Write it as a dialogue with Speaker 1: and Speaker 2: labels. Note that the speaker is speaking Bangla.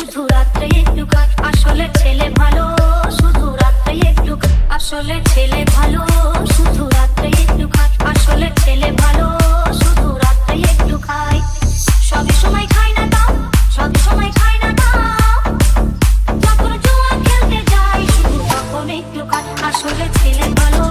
Speaker 1: শুধু রাত্রে একটু কাজ আসলে ছেলে ভালো। শুধু রাত্রে একটু আসলে ছেলে ভালো। শুধু রাত্রে একটু কাজ আসলে ছেলে ভালো। শুধু রাত্রে একটু খায় সব সময় খায় না তাও, সব সময় খায় না তাও। যখন জুয়া খেলতে যায় শুধু তখন একটু আসলে ছেলে ভালো।